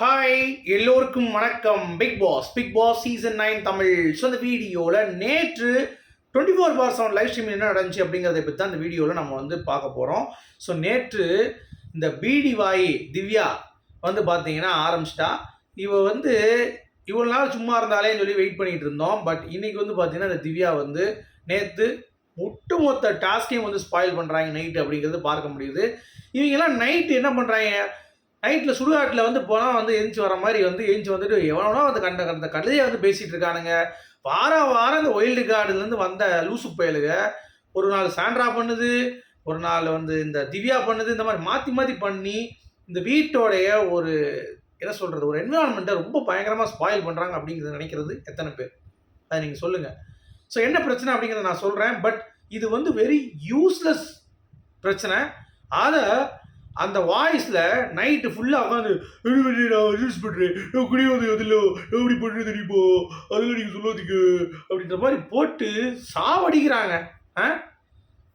Hi எல்லோருக்கும் வணக்கம். Bigg Boss Bigg Boss season nine Tamil. So அந்த வீடியோவில் நேற்று twenty four by seven live stream என்ன நடந்துச்சு அப்படிங்கிறத பற்றி தான் அந்த வீடியோவில் நம்ம வந்து பார்க்க போகிறோம் ஸோ நேற்று இந்த பீடி வாய் திவ்யா வந்து பார்த்தீங்கன்னா ஆரம்பிச்சிட்டா. இவ வந்து இவ்வளோ நாள் சும்மா இருந்தாலேன்னு சொல்லி வெயிட் பண்ணிட்டு இருந்தோம். பட் இன்னைக்கு வந்து பார்த்தீங்கன்னா இந்த திவ்யா வந்து நேற்று ஒட்டுமொத்த டாஸ்கையும் வந்து ஸ்பாயில் பண்ணுறாங்க நைட்டு அப்படிங்கிறது பார்க்க முடியுது. இவங்கெல்லாம் நைட்டு என்ன பண்ணுறாங்க நைட்டில் சுடுகாட்டில் வந்து போனால் வந்து எழுந்து வர மாதிரி வந்து எழுந்து வந்துட்டு எவ்வளோனா வந்து கண்ட கண்ட கழுதையை வந்து பேசிகிட்டு இருக்கானுங்க. வாரம் வாரம் இந்த ஒயில்டு கார்டுலேருந்து வந்த லூசு பயலுக ஒரு நாள் சாண்ட்ரா பண்ணுது ஒரு நாள் வந்து இந்த திவ்யா பண்ணுது இந்த மாதிரி மாற்றி மாற்றி பண்ணி இந்த வீட்டோடைய ஒரு என்ன சொல்கிறது ஒரு என்விரான்மெண்ட்டை ரொம்ப பயங்கரமாக ஸ்பாயில் பண்ணுறாங்க அப்படிங்கிறத நினைக்கிறது எத்தனை பேர்? அதை நீங்கள் சொல்லுங்கள் ஸோ என்ன பிரச்சனை அப்படிங்கிறத நான் சொல்கிறேன் பட் இது வந்து வெரி யூஸ்லெஸ் பிரச்சனை. அதை அந்த வாய்ஸில் நைட்டு ஃபுல்லாக உட்காந்து "வெளியே நான் ரிலீஸ் பண்ணுறேன் நான் குடியாது அதில் நான் இப்படி பண்ணுறது தெரியுமோ? அதில் நீங்கள் சொல்லுவதுக்கு அப்படின்ற மாதிரி போட்டு சாவடிக்கிறாங்க. ஆ?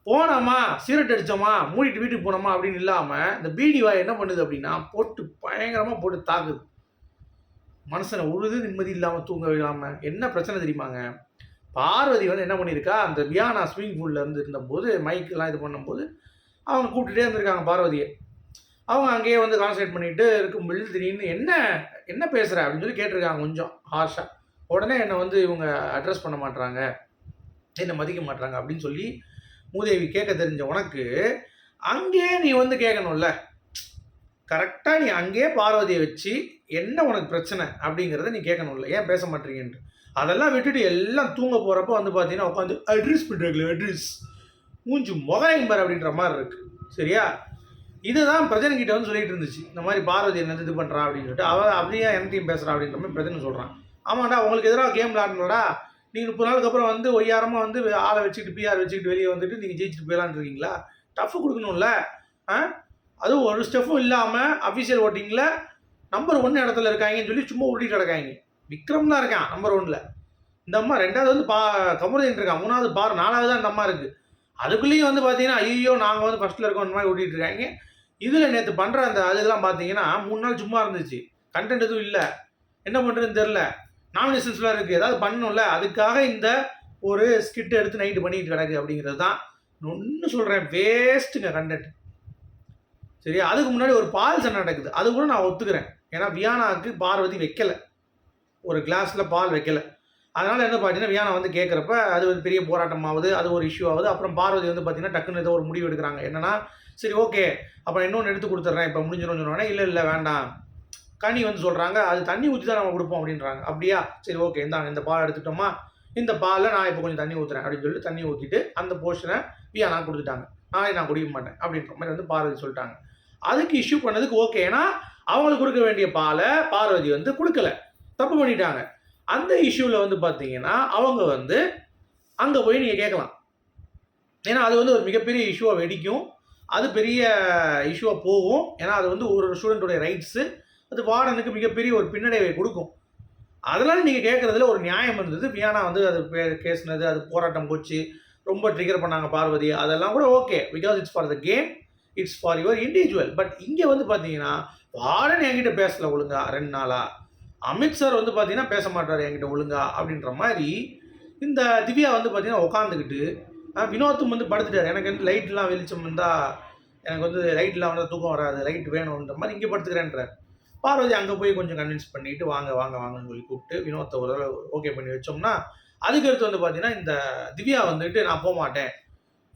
போனோமா சீரட் அடித்தோமா மூடிட்டு வீட்டுக்கு போனோமா அப்படின்னு இல்லாமல் இந்த பீடி வாய் என்ன பண்ணுது அப்படின்னா போட்டு பயங்கரமாக போட்டு தாக்குது. மனுஷனை உழுது நிம்மதி இல்லாமல் தூங்க விடாமல் என்ன பிரச்சனை தெரியுமாங்க? பார்வதி வந்து என்ன பண்ணியிருக்கா? அந்த வியானா ஸ்விமிங் பூலில் இருந்து இருந்தபோது மைக்கெல்லாம் இது பண்ணும்போது அவங்க கூப்பிட்டுட்டே இருந்திருக்காங்க பார்வதியை. அவங்க அங்கேயே வந்து கான்சன்ட்ரேட் பண்ணிட்டு இருக்கும்போது திடீர்னு என்ன என்ன பேசுகிற அப்படின்னு சொல்லி கேட்டிருக்காங்க கொஞ்சம் ஹார்ஷாக உடனே என்னை வந்து இவங்க அட்ரஸ் பண்ண மாட்டுறாங்க என்னை மதிக்க மாட்றாங்க அப்படின்னு சொல்லி மூதேவி கேட்க தெரிஞ்ச உனக்கு அங்கேயே நீ வந்து கேட்கணும்ல. கரெக்டாக நீ அங்கேயே பார்வதியை வச்சு என்ன உனக்கு பிரச்சனை அப்படிங்கிறத நீ கேட்கணும்ல. ஏன் பேச மாட்டீங்கன்ட்டு. அதெல்லாம் விட்டுட்டு எல்லாம் தூங்க போகிறப்ப வந்து பார்த்தீங்கன்னா உட்காந்து அட்ரஸ் பண்ணுறாங்களே அட்ரஸ் மூஞ்சி முகையம்பர் அப்படின்ற மாதிரி இருக்கு. சரியா? இதுதான் பிரஜன் கிட்ட வந்து சொல்லிட்டு இருந்துச்சு. இந்த மாதிரி பாரதி என்ன இது பண்ணுறா அப்படின்னு சொல்லிட்டு அவள் அப்படியே என்னத்தையும் பேசுகிறா அப்படின்ற மாதிரி பிரஜன் சொல்கிறான் ஆமாண்டா உங்களுக்கு எதிராக கேம் விளாடணும்டா நீங்கள் முப்பது நாளுக்கு அப்புறம் வந்து ஒய்யாரமாக வந்து ஆளை வச்சுக்கிட்டு பிஆர் வச்சுக்கிட்டு வெளியே வந்துட்டு நீங்கள் ஜெயிச்சுட்டு போயிடலான்னு இருக்கீங்களா? டஃப் கொடுக்கணும்ல. ஆ? அதுவும் ஒரு ஸ்டெஃப்பும் இல்லாமல் அஃபிஷியல் ஓட்டிங்கில் நம்பர் ஒன் இடத்துல இருக்காங்கன்னு சொல்லி சும்மா ஓட்டிகிட்டு கிடக்காங்க. விக்ரம் தான் இருக்கான் நம்பர் ஒன்ல இந்த அம்மா ரெண்டாவது வந்து பா கமருதீன் இருக்கான். மூணாவது பார் நாலாவது தான் இந்த அம்மா இருக்குது அதுக்குள்ளேயும் வந்து பார்த்தீங்கன்னா ஐயோ நாங்கள் வந்து ஃபஸ்ட்டில் இருக்கோம் இந்த மாதிரி ஓட்டிகிட்டு இருக்காங்க. இதில் நேற்று பண்ணுற அந்த அதெல்லாம் பார்த்தீங்கன்னா மூணு நாள் சும்மா இருந்துச்சு. கண்டென்ட் எதுவும் இல்லை. என்ன பண்ணுறதுன்னு தெரில நாமினேஷன்ஸ்லாம் இருக்குது ஏதாவது பண்ணணும்ல. அதுக்காக இந்த ஒரு ஸ்கிட் எடுத்து நைட்டு பண்ணிட்டு கிடக்கு அப்படிங்கிறது தான் ஒன்று சொல்கிறேன் வேஸ்ட்டுங்க கண்டென்ட் சரி அதுக்கு முன்னாடி ஒரு பால் சண்டை நடக்குது. அது கூட நான் ஒத்துக்கிறேன். ஏன்னா வியானாவுக்கு பார்வதி வைக்கலை. ஒரு கிளாஸில் பால் வைக்கலை. அதனால் என்ன பார்த்தீங்கன்னா வியானா வந்து கேட்குறப்ப அது ஒரு பெரிய போராட்டம் ஆகுது அது ஒரு இஷ்யூ ஆகுது அப்புறம் பார்வதி வந்து பார்த்தீங்கன்னா டக்குன்னு ஏதோ ஒரு முடிவு எடுக்கிறாங்க. என்னன்னா சரி ஓகே அப்புறம் இன்னொன்று எடுத்து கொடுத்துட்றேன் இப்போ முடிஞ்சிடும் சொன்னோடனே இல்லை இல்லை வேண்டாம். கனி வந்து சொல்கிறாங்க அது தண்ணி ஊற்றி தான் நம்ம கொடுப்போம் அப்படின்றாங்க. அப்படியா? சரி ஓகே இந்தாங்க இந்த பால் எடுத்துட்டோமா இந்த பாலில் நான் இப்போ கொஞ்சம் தண்ணி ஊற்றுறேன் அப்படின்னு சொல்லிட்டு தண்ணி ஊற்றிட்டு அந்த போர்ஷனை நான் கொடுத்துட்டாங்க. நாளைக்கு நான் குடிக்க மாட்டேன் அப்படின்ற மாதிரி வந்து பார்வதி சொல்லிட்டாங்க. அதுக்கு இஷ்யூ பண்ணதுக்கு ஓகே ஏன்னா அவங்களுக்கு கொடுக்க வேண்டிய பாலை பார்வதி வந்து கொடுக்கல. தப்பு பண்ணிட்டாங்க. அந்த இஷ்யூவில் வந்து பார்த்தீங்கன்னா அவங்க வந்து அங்கே போய் நீங்கள் கேட்கலாம். ஏன்னா அது வந்து ஒரு மிகப்பெரிய இஷ்யூவாக வெடிக்கும். அது பெரிய இஷ்யூவாக போகும். ஏன்னா அது வந்து ஒரு ஸ்டூடெண்ட்டுடைய ரைட்ஸு அது வார்டனுக்கு மிகப்பெரிய ஒரு பின்னடைவை கொடுக்கும். அதனால் நீங்கள் கேட்குறதுல ஒரு நியாயம் இருந்தது. வியானா வந்து அது பே- அது போராட்டம் போச்சு. ரொம்ப ட்ரிகர் பண்ணாங்க பார்வதி. அதெல்லாம் கூட okay because it's for the game it's for your individual but இங்கே வந்து பார்த்தீங்கன்னா வார்டன் என்கிட்ட பேசல ஒழுங்கா ரெண்டு நாளாக அமித் சார் வந்து பார்த்தீங்கன்னா பேச மாட்டார் என்கிட்ட ஒழுங்கா அப்படின்ற மாதிரி இந்த திவ்யா வந்து பார்த்தீங்கன்னா உட்காந்துக்கிட்டு வினோத்தும் வந்து படுத்துட்டார். எனக்கு வந்து லைட்லாம் வெளிச்சம் இருந்தால் எனக்கு வந்து லைட்லாம் வந்து தூக்கம் வராது. லைட் வேணுன்ற மாதிரி இங்கே படுத்துக்கிறேன்றார். பார்வதி அங்கே போய் கொஞ்சம் கன்வின்ஸ் பண்ணிட்டு வாங்க வாங்க வாங்கன்னு சொல்லி கூப்பிட்டு வினோத்தை ஒரு ஓகே பண்ணி வச்சோம்னா அதுக்கடுத்து வந்து பார்த்தீங்கன்னா இந்த திவ்யா வந்துட்டு நான் போக மாட்டேன்.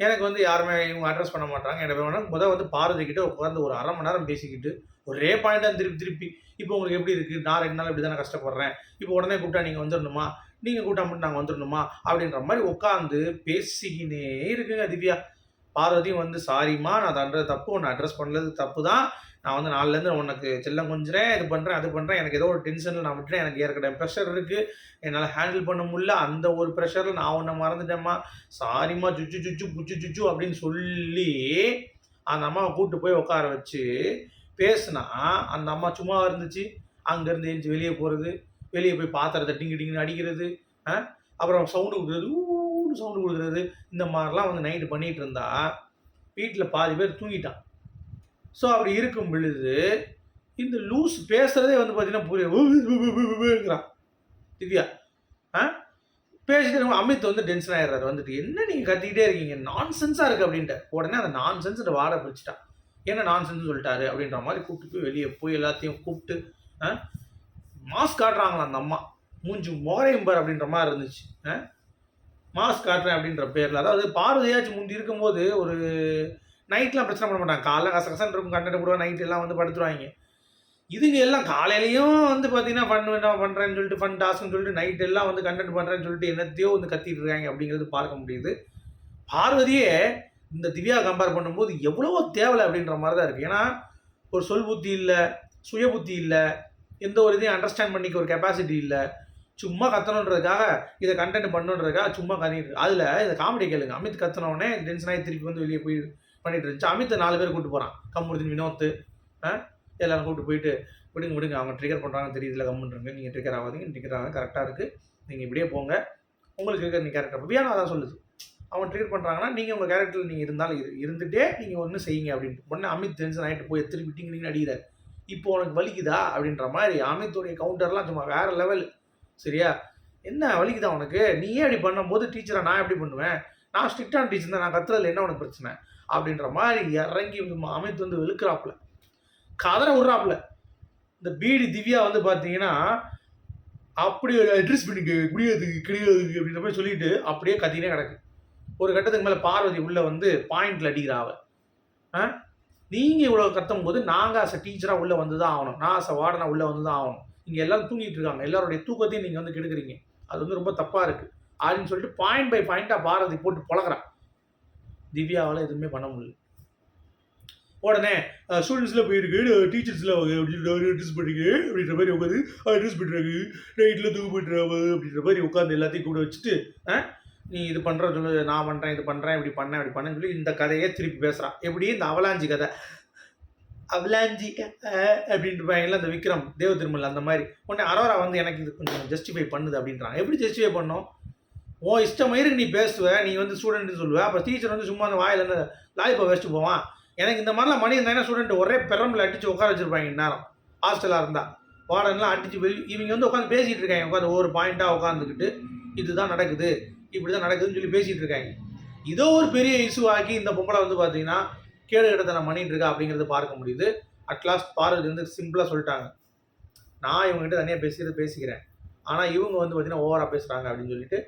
எனக்கு வந்து யாருமே இவங்க அட்ரஸ் பண்ண மாட்டாங்க. எனக்கு வேணும் முதல் வந்து பார்வதி கிட்ட உட்காந்து ஒரு அரை மணி நேரம் பேசிக்கிட்டு ஒரே பாயிண்டாக திருப்பி திருப்பி இப்போ உங்களுக்கு எப்படி இருக்குது நான் ரெண்டு நாள் இப்படி தானே கஷ்டப்படுறேன். இப்போ உடனே கூப்பிட்டா நீங்கள் வந்துடணுமா? நீங்கள் கூப்பிட்டா மட்டும் நாங்கள் வந்துடணுமா? அப்படின்ற மாதிரி உட்காந்து பேசிக்கினே இருக்குங்க திவ்யா. பார்வதியும் வந்து சாரிம்மா நான் தண்டது தப்பு உன்னை அட்ரஸ் பண்ணது தப்பு தான் நான் வந்து நாலுலேருந்து உனக்கு செல்லம் கொஞ்சிறேன் இது பண்ணுறேன் அது பண்ணுறேன் எனக்கு ஏதோ ஒரு டென்ஷனில் நான் விட்டுறேன். எனக்கு ஏற்கனவே ப்ரெஷர் இருக்குது என்னால் ஹேண்டில் பண்ண முடியல. அந்த ஒரு ப்ரெஷரில் நான் உன்னை மறந்துட்டேம்மா. சாரிம்மா சுச்சு சுச்சு புச்சு சுச்சு அப்படின்னு சொல்லி அந்த அம்மாவை கூப்பிட்டு போய் உட்கார வச்சு பேசுனா அந்த அம்மா சும்மா இருந்துச்சு. அங்கேருந்து எழுந்து வெளியே போகிறது வெளியே போய் பாத்திரத்தை டிங்கு டிங்குன்னு அடிக்கிறது ஆ? அப்புறம் சவுண்டு கொடுக்குறது ஊன்னு சவுண்டு கொடுக்குறது இந்த மாதிரிலாம் வந்து நைட்டு பண்ணிகிட்டு இருந்தா வீட்டில் பாதி பேர் தூங்கிட்டான். ஸோ அப்படி இருக்கும் பொழுது இந்த லூஸ் பேசுறதே வந்து பார்த்தீங்கன்னா புரியுங்கிறான் திவ்யா ஆ? பேசிட்டு அமித் வந்து டென்ஷன் ஆயிடுறாரு. வந்துட்டு என்ன நீங்கள் கத்திக்கிட்டே இருக்கீங்க? நான் சென்ஸாக இருக்குது அப்படின்ட்டு. உடனே அந்த நான் நான்சென்ஸ் வாட பிடிச்சிட்டான். என்ன நான்சென்ஸ் சொல்லிட்டாரு? அப்படின்ற மாதிரி கூப்பிட்டு போய் வெளியே போய் எல்லாத்தையும் கூப்பிட்டு ஆ? மாஸ்க் காட்டுறாங்களா அந்த அம்மா? மூஞ்சி மோரையம்பர் அப்படின்ற மாதிரி இருந்துச்சு. ஆ? மாஸ்க் காட்டுறேன் அப்படின்ற பேரில். அதாவது பார்வதியாச்சும் முந்தி இருக்கும்போது ஒரு நைட்லாம் பிரச்சனை பண்ண மாட்டாங்க. காலைல கச கசன் இருக்கும் கண்டென்ட் போடுவா நைட் எல்லாம் வந்து படுத்துருவாங்க. இதுங்க எல்லாம் காலையிலையும் வந்து பார்த்தீங்கன்னா ஃபன் என்ன பண்ணுறேன்னு சொல்லிட்டு ஃபன் டாஸ்க்னு சொல்லிட்டு நைட் எல்லாம் வந்து கண்டென்ட் பண்ணுறேன்னு சொல்லிட்டு என்னத்தையோ வந்து கத்திட்டு இருக்காங்க அப்படிங்கிறது பார்க்க முடியுது. பார்வதியே இந்த திவ்யா கம்பேர் பண்ணும்போது எவ்வளவோ தேவை அப்படின்ற மாதிரி தான் இருக்குது ஏன்னா ஒரு சொல் புத்தி இல்லை சுய புத்தி இல்லை எந்த ஒரு இதையும் அண்டர்ஸ்டாண்ட் பண்ணிக்க ஒரு கெப்பாசிட்டி இல்லை. சும்மா கத்தணுன்றதுக்காக இதை கண்டென்ட் பண்ணுன்றதுக்காக சும்மா கத்திட்டு அதில் இதை காமெடி கேளுங்க. அமித் கத்தனவுடனே டென்ஷன் ஆகி திருப்பி வந்து வெளியே போய் பண்ணிட்டு இருந்துச்சு. அமித் நாலு பேர் கூப்பிட்டு போகிறான் கம்முருதின் வினோத் எல்லாரும் கூப்பிட்டு போயிட்டு விடுங்க விடுங்க. அவங்க ட்ரிகர் பண்ணுறாங்க தெரியுதுல கம்முன்றுங்க. நீங்கள் ட்ரிகர் ஆகாதீங்க. ட்ரிகர் ஆகாது கரெக்டாக இருக்குது நீங்கள் இப்படியே போங்க. உங்களுக்கு இருக்கிற நீ கேரக்டர் வியானா அதான் சொல்லுது. அவன் ட்ரிகர் பண்ணுறாங்கன்னா நீங்கள் உங்கள் கேரக்டரில் நீங்கள் இருந்தாலும் இருந்துகிட்டே நீங்கள் ஒன்று செய்யுங்க அப்படின்ட்டு. உடனே அமித் டென்ஷன் ஆகிட்டு போய் திருப்பி டிங்கின்னு அடிக்கிறார். இப்போ உனக்கு வலிக்குதா அப்படின்ற மாதிரி அமித்துடைய கவுண்டர்லாம் சும்மா வேற லெவல் சரியா? என்ன வலிக்குதா உனக்கு? நீ ஏன் அப்படி பண்ணும்போது டீச்சரை நான் எப்படி பண்ணுவேன்? நான் ஸ்ட்ரிக்டான டீச்சர் தான் நான் கத்துறதுல என்ன உனக்கு பிரச்சனை? அப்படின்ற மாதிரி இறங்கி அமைத்து அமித் வந்து வெளுக்கிறாப்புல. கதற விட்றாப்புல. இந்த பீடி திவ்யா வந்து பார்த்தீங்கன்னா அப்படி அட்ரஸ் பண்ணிக்க முடியாது கிடையாது அப்படின்ற மாதிரி சொல்லிட்டு அப்படியே கத்தினே கிடக்கு. ஒரு கட்டத்துக்கு மேலே பார்வதி உள்ள வந்து பாயிண்ட்ல அடிக்கிறா ஆ? நீங்கள் இவ்வளோ கத்தும் போது நாங்கள் அஸ் டீச்சராக உள்ளே வந்து தான் ஆகணும். நான் அஸ் வார்டனாக உள்ளே வந்து தான் ஆகணும். இங்கே எல்லாரும் தூங்கிட்டு இருக்காங்க. எல்லாருடைய தூக்கத்தையும் நீங்கள் வந்து கெடுக்குறீங்க. அது வந்து ரொம்ப தப்பாக இருக்குது அப்படின்னு சொல்லிட்டு பாயிண்ட் பை பாயிண்ட்டாக பாரதி போட்டு பழகிறான் திவ்யாவால் எதுவுமே பண்ண முடியல. உடனே ஸ்டூடெண்ட்ஸில் போயிருக்கு. டீச்சர்ஸில் அட்ரஸ் பண்ணுறீங்க அப்படின்ற மாதிரி உட்காந்து அட்ரஸ் பண்ணுறாங்க நைட்டில் தூக்கு பண்ணுறாங்க அப்படின்ற மாதிரி உட்காந்து எல்லாத்தையும் கூட வச்சுட்டு ஆ, நீ இது பண்ணுற சொல்லு நான் பண்ணுறேன் இது பண்ணுறேன் இப்படி பண்ணேன் இப்படி பண்ணேன்னு சொல்லி இந்த கதையை திருப்பி பேசுகிறான் எப்படி? இந்த அவலாஞ்சி கதை. அவலாஞ்சி கதை அப்படின்ட்டு அந்த விக்ரம் தேவ திருமல் அந்த மாதிரி. உடனே அரோரா வந்து எனக்கு இது கொஞ்சம் ஜஸ்டிஃபை பண்ணுது அப்படின்றான். எப்படி ஜஸ்டிஃபை பண்ணும்? ஓ இஷ்டம் மயிருக்கு நீ பேசுவ நீ வந்து ஸ்டூடெண்ட் சொல்லுவ. அப்போ டீச்சர் வந்து சும்மா அந்த வாயில் இருந்து லாலிப்பா வச்சுட்டு போவான். எனக்கு இந்த மாதிரிலாம் மணி இருந்தாங்கன்னா ஸ்டூடெண்ட் ஒரே பெரம்பில் அடிச்சு உட்கார வச்சிருப்பாங்க இந்நேரம். ஹாஸ்டலாக இருந்தால் வார்டன்லாம் அடித்து வெளி இவங்க வந்து உட்காந்து பேசிகிட்டு இருக்காங்க. உட்காந்து ஒவ்வொரு பாயிண்ட்டாக உட்காந்துக்கிட்டு இதுதான் நடக்குது. இப்படி தான் நடக்குதுன்னு சொல்லி பேசிகிட்டு இருக்காங்க. இதோ ஒரு பெரிய இஷ்யூ ஆக்கி இந்த பொம்பளை வந்து பார்த்தீங்கன்னா கேடு இடத்தனம் பண்ணிட்டு இருக்கா அப்படிங்கிறது பார்க்க முடியுது. அட்லாஸ்ட் பார்வதி வந்து சிம்பிளாக சொல்லிட்டாங்க. நான் இவங்ககிட்ட தனியாக பேசுகிறது பேசிக்கிறேன். ஆனால் இவங்க வந்து பார்த்தீங்கன்னா ஓவராக பேசுகிறாங்க அப்படின்னு சொல்லிட்டு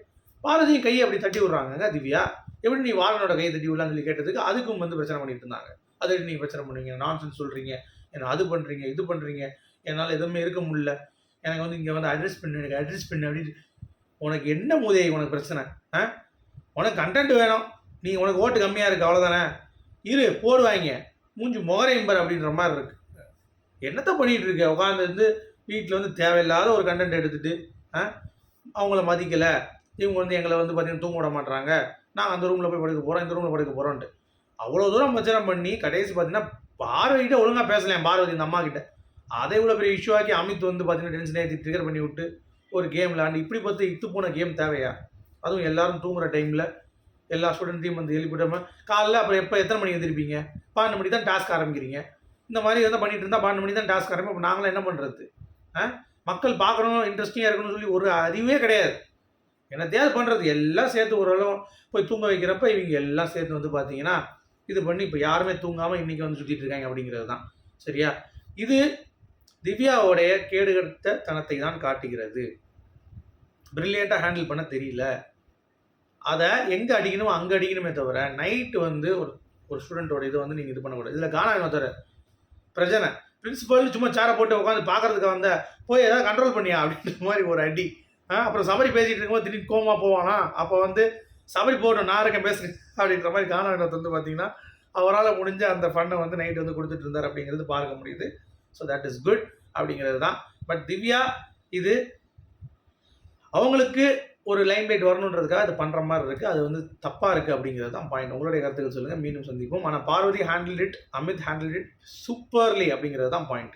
பாரதியும் கையை அப்படி தட்டி விட்றாங்க திவ்யா. எப்படி நீ வாரனோட கையை தட்டி விடலான்னு சொல்லி கேட்டதுக்கு அதுக்கும் வந்து பிரச்சனை பண்ணிட்டு இருந்தாங்க. அதை நீங்கள் பிரச்சனை பண்ணுவீங்க? நான்சென்ஸ் சொல்கிறீங்க என்ன அது பண்ணுறீங்க இது பண்ணுறீங்க என்னால் எதுவுமே இருக்க முடியல. எனக்கு வந்து இங்கே வந்து அட்ரஸ் பண்ணு எனக்கு அட்ரஸ் பண்ணு அப்படின்னு உனக்கு என்ன மூதையை உனக்கு பிரச்சனை. ஆ? உனக்கு கண்டென்ட் வேணும். நீ உனக்கு ஓட்டு கம்மியாக இருக்கு அவ்வளோதானே இரு போடுவாங்க மூஞ்சி முகரையம்பர் அப்படின்ற மாதிரி இருக்கு. என்னத்தை பண்ணிகிட்டு இருக்க? உட்காந்துருந்து வீட்டில் வந்து தேவையில்லாத ஒரு கண்டென்ட் எடுத்துகிட்டு ஆ? அவங்கள மதிக்கலை. இவங்க வந்து எங்களை வந்து பார்த்தீங்கன்னா தூங்க விட மாட்டாங்க நாங்கள் அந்த ரூமில் போய் படுக்க போகிறோம் இந்த ரூமில் படுக்க போகிறோன்ட்டு அவ்வளோ தூரம் பிரச்சனை பண்ணி கடைசி பார்த்தீங்கன்னா பார்வதிகிட்ட ஒழுங்காக பேசலாம் பார்வதி இந்த அம்மா கிட்ட அதை இவ்வளோ பெரிய இஷ்யூ ஆக்கி அமித் வந்து பார்த்தீங்கன்னா டென்ஷன் ஏற்றி ட்ரிகர் பண்ணி விட்டு. ஒரு கேம் விளாண்டு இப்படி பார்த்து இத்து போன கேம் தேவையா? அதுவும் எல்லாரும் தூங்குற டைமில் எல்லா ஸ்டூடெண்ட்டையும் வந்து எழுப்பிடாம காலைல அப்புறம் எப்போ எத்தனை மணிக்கு எழுந்திருப்பீங்க பன்னெண்டு மணி தான் டாஸ்க் ஆரம்பிக்கிறீங்க. இந்த மாதிரி எதாவது பண்ணிட்டு இருந்தால் பன்னெண்டு மணி தான் டாஸ்க் ஆரம்பிப்போம். அப்போ நாங்களாம் என்ன பண்ணுறது ஆ? மக்கள் பார்க்கணும் இன்ட்ரெஸ்டிங்காக இருக்கணும்னு சொல்லி ஒரு அறிவே கிடையாது. என்னத்தையாவது பண்ணுறது எல்லாம் சேர்த்து ஓரளவு போய் தூங்க வைக்கிறப்ப இவங்க எல்லாம் சேர்த்து வந்து பார்த்தீங்கன்னா இது பண்ணி இப்போ யாருமே தூங்காமல் இன்றைக்கி வந்து சுற்றிட்டு இருக்காங்க அப்படிங்கிறது தான். சரியா? இது திவ்யாவுடைய கேடுகட்ட தனத்தை தான் காட்டுகிறது ப்ரில்லியண்ட்டாக ஹேண்டில் பண்ண தெரியல. அதை எங்கே அடிக்கணுமோ அங்கே அடிக்கணுமே தவிர நைட்டு வந்து ஒரு ஒரு ஸ்டூடெண்ட்டோட இதை வந்து நீங்கள் இது பண்ணக்கூடாது. இதில் காணாம தவிர பிரச்சனை. பிரின்ஸிபல் சும்மா சேரை போட்டு உட்காந்து பார்க்கறதுக்கு வந்த போய் ஏதாவது கண்ட்ரோல் பண்ணியா? அப்படின்ற மாதிரி ஒரு அடி. அப்புறம் சபரி பேசிகிட்டு இருக்கும்போது திடீர்னு கோமா போவானா? அப்போ வந்து சபரி போட்டோம் நான் இருக்கேன் பேசுகிறேன் அப்படின்ற மாதிரி காண வந்து பார்த்தீங்கன்னா அவரால் முடிஞ்ச அந்த ஃபண்டை வந்து நைட்டு வந்து கொடுத்துட்டு இருந்தார் அப்படிங்கிறது பார்க்க முடியுது. ஸோ தட் இஸ் குட் அப்படிங்கிறது தான். பட் திவ்யா இது அவங்களுக்கு ஒரு லைன் லைட் வரணுன்றதுக்காக அது பண்ணுற மாதிரி இருக்குது அது வந்து தப்பாக இருக்குது அப்படிங்கிறது தான் பாயிண்ட் உங்களுடைய கருத்துக்கள் சொல்லுங்கள் மீண்டும் சந்திப்போம். ஆனால் Parvathi handle it Amit handle it superly அப்படிங்கிறது தான் பாயிண்ட்